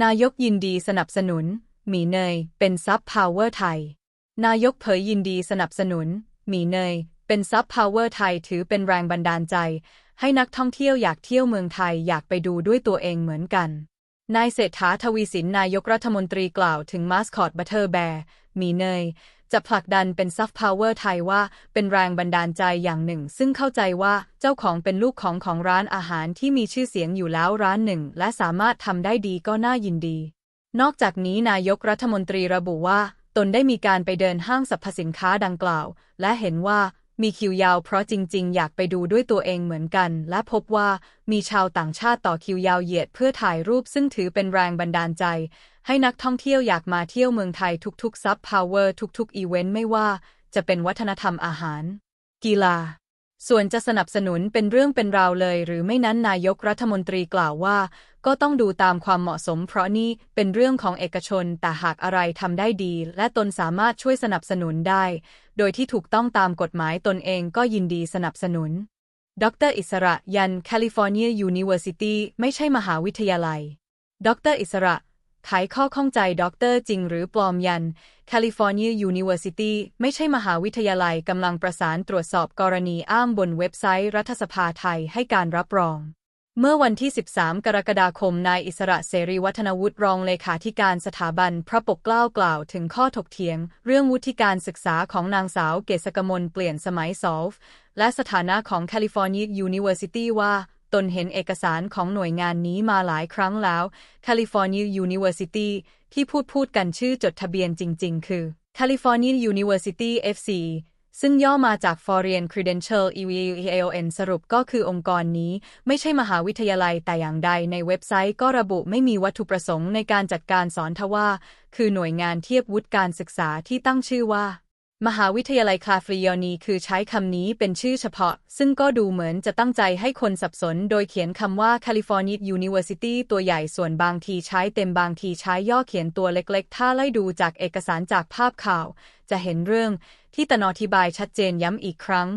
นายกยินดีสนับสนุน หมีเนย เป็นซับพาวเวอร์ไทย นายกเผยยินดีสนับสนุน หมีเนย เป็นซับพาวเวอร์ไทยถือเป็นแรงบันดาลใจ ให้นักท่องเที่ยวอยากเที่ยวเมืองไทยอยากไปดูด้วยตัวเองเหมือนกัน นายเศรษฐาทวีสินนายกรัฐมนตรีกล่าวถึงมาสคอตบัตเทอร์แบร์หมีเนย จะผลักดันเป็นซัฟพาวเวอร์ไทยว่าเป็นแรงบันดาลใจอย่างหนึ่ง ซึ่งเข้าใจว่าเจ้าของเป็นลูกของของร้านอาหารที่มีชื่อเสียงอยู่แล้วร้านหนึ่ง และสามารถทำได้ดีก็น่ายินดี นอกจากนี้นายกรัฐมนตรีระบุว่า ตนได้มีการไปเดินห้างสรรพสินค้าดังกล่าว และเห็นว่ามีคิวยาวเพราะจริง ๆ อยากไปดูด้วยตัวเองเหมือนกัน และพบว่ามีชาวต่างชาติต่อคิวยาวเหยียดเพื่อถ่ายรูปซึ่งถือเป็นแรงบันดาลใจ ให้นักท่องเที่ยวอยากมาเที่ยวเมืองไทยทุกๆซับพาวเวอร์ทุกๆอีเวนต์ไม่ว่าจะเป็นวัฒนธรรมอาหาร กีฬา ส่วนจะสนับสนุนเป็นเรื่องเป็นราวเลยหรือไม่นั้นนายกรัฐมนตรีกล่าวว่า ก็ต้องดูตามความเหมาะสม เพราะนี่เป็นเรื่องของเอกชนแต่หากอะไรทำได้ดี และตนสามารถช่วยสนับสนุนได้ โดยที่ถูกต้องตามกฎหมายตนเองก็ยินดีสนับสนุน ดร อิสระ ยันแคลิฟอร์เนียยูนิเวอร์ซิตี้ไม่ใช่มหาวิทยาลัย ดร อิสระ ไขข้อข้องใจด็อกเตอร์จริงหรือปลอมยันแคลิฟอร์เนียยูนิเวอร์ซิตี้ไม่ใช่มหาวิทยาลัยกำลังประสานตรวจสอบกรณีอ้างบนเว็บไซต์รัฐสภาไทยให้การรับรอง เมื่อวันที่ 13 กรกฎาคม นายอิสระเสรีวัฒนวุฒิรองเลขาธิการสถาบันพระปกเกล้ากล่าวถึงข้อถกเถียง เรื่องวุฒิการศึกษาของนางสาวเกษกมลเปลี่ยนสมัยซอฟและสถานะของแคลิฟอร์เนียยูนิเวอร์ซิตี้ว่า ตนเห็นเอกสารของหน่วยงานนี้มาหลายครั้งแล้ว California University ที่พูดพูดกันชื่อจดทะเบียนจริง ๆ คือ California University FC ซึ่งย่อมาจาก Foreign Credential EVAON สรุปก็คือองค์กรนี้ไม่ใช่มหาวิทยาลัยแต่อย่างใดในเว็บไซต์ก็ระบุไม่มีวัตถุประสงค์ในการจัดการสอนทว่า คือหน่วยงานเทียบวุฒิการศึกษาที่ตั้งชื่อว่า มหาวิทยาลัยคาฟริยอนีคือใช้คำนี้เป็นชื่อเฉพาะ ซึ่งก็ดูเหมือนจะตั้งใจให้คนสับสน โดยเขียนคำว่า California University ตัวใหญ่ส่วนบางทีใช้เต็มบางทีใช้ย่อเขียนตัวเล็กๆ ถ้าไล่ดูจากเอกสารจากภาพข่าว จะเห็นเรื่องที่ตนอธิบายชัดเจนย้ำอีกครั้ง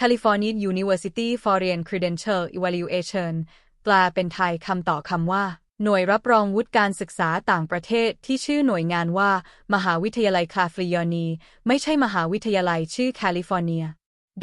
California University Foreign Credential Evaluation แปลเป็นไทยคำต่อคำว่า หน่วยรับรองวุฒิการศึกษาต่างประเทศที่ชื่อหน่วยงานว่า มหาวิทยาลัยคาฟริยอนี ไม่ใช่มหาวิทยาลัยชื่อแคลิฟอร์เนีย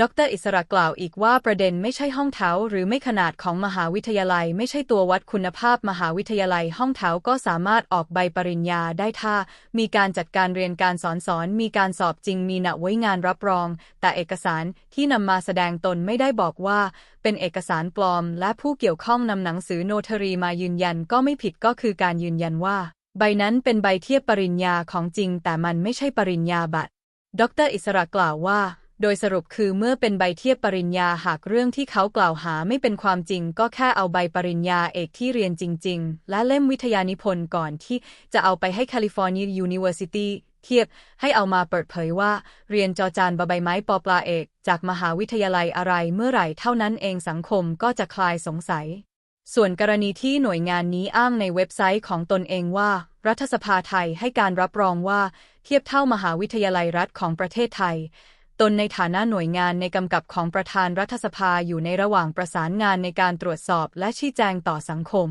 ดรอิสระกล่าวอีกว่าประเด็นไม่ใช่ห้องเท้าหรือไม่ขนาดของมหาวิทยาลัย ไม่ใช่ตัววัดคุณภาพมหาวิทยาลัย ห้องเทาก็สามารถออกใบปริญญาได้ถ้า มีการจัดการเรียนการสอนสอนมีการสอบจริงมีหนะไว้งานรับรอง แต่เอกสารที่นำมาแสดงตนไม่ได้บอกว่า เป็นเอกสารปลอม และผู้เกี่ยวข้องนำหนังสือโนทรีมายืนยันก็ไม่ผิดก็คือการยืนยันว่า ใบนั้นเป็นใบเทียบปริญญาของจริง แต่มันไม่ใช่ปริญญาบัตร ดรอิสระกล่าวว่า โดยสรุปคือเมื่อเป็นใบเทียบปริญญาหากเรื่องที่เขากล่าวหาไม่เป็นความจริง ก็แค่เอาใบปริญญาเอกที่เรียนจริง ๆ และเล่มวิทยานิพนธ์ก่อนที่จะเอาไปให้แคลิฟอร์เนียยูนิเวอร์ซิตี้เทียบให้เอามาเปิดเผยว่า เรียนจอจานบใบไม้ปอปลาเอก จากมหาวิทยาลัยอะไรเมื่อไหร่เท่านั้นเองสังคมก็จะคลายสงสัย ส่วนกรณีที่หน่วยงานนี้อ้างในเว็บไซต์ของตนเองว่า รัฐสภาไทยให้การรับรองว่า เทียบเท่ามหาวิทยาลัยรัฐของประเทศไทย ตนในฐานะหน่วยงานในกำกับของประธานรัฐสภาอยู่ในระหว่างประสานงานในการตรวจสอบและชี้แจงต่อสังคม